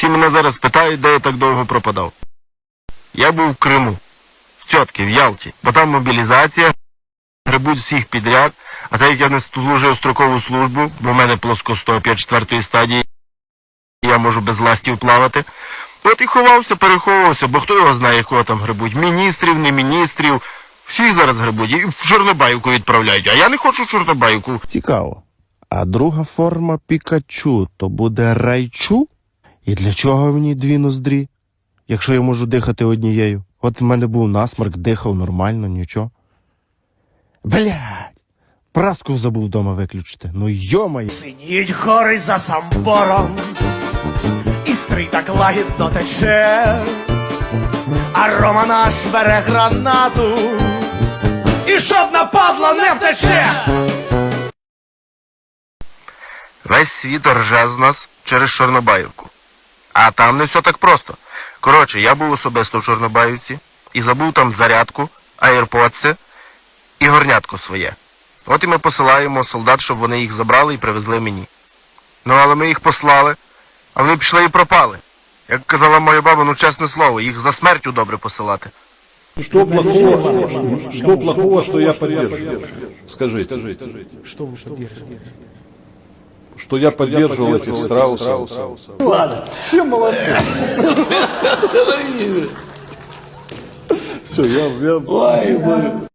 Всі мене зараз питають, де я так довго пропадав. Я був в Криму, в Тьотки, в Ялті, бо там мобілізація, грибуть всіх підряд, а так як я не служив строкову службу, бо в мене плоскостопія четвертої стадії, я можу без ластів плавати. От і ховався, переховувався, бо хто його знає, кого там грибуть. Міністрів, не міністрів. Всіх зараз грибуть. І в Чорнобаївку відправляють. А я не хочу в Чорнобаївку. Цікаво. А друга форма Пікачу то буде райчу? І для чого в ній дві ноздрі? Якщо я можу дихати однією. От в мене був насморк, дихав нормально, нічого. Блядь! Праску забув вдома виключити. Ну йомає. Синіють гори за самбором, і стрий так лагідно тече, а Рома наш бере гранату, і жодна падла не втече. Весь світ рже з нас через Чорнобаївку. А там не все так просто. Коротше, я був особисто в Чорнобаївці і забув там зарядку, аєрподси і горнятко своє. От і ми посилаємо солдат, щоб вони їх забрали і привезли мені. Ну, але ми їх послали, а вони пішли і пропали. Як казала моя баба, ну чесне слово, їх за смертю добре посилати. Что плохого, что плохого, что я поддерживаю? Скажите. Что вы поддерживаете? Что я поддерживал этих страусов. Ладно, все молодцы. Все, я, я...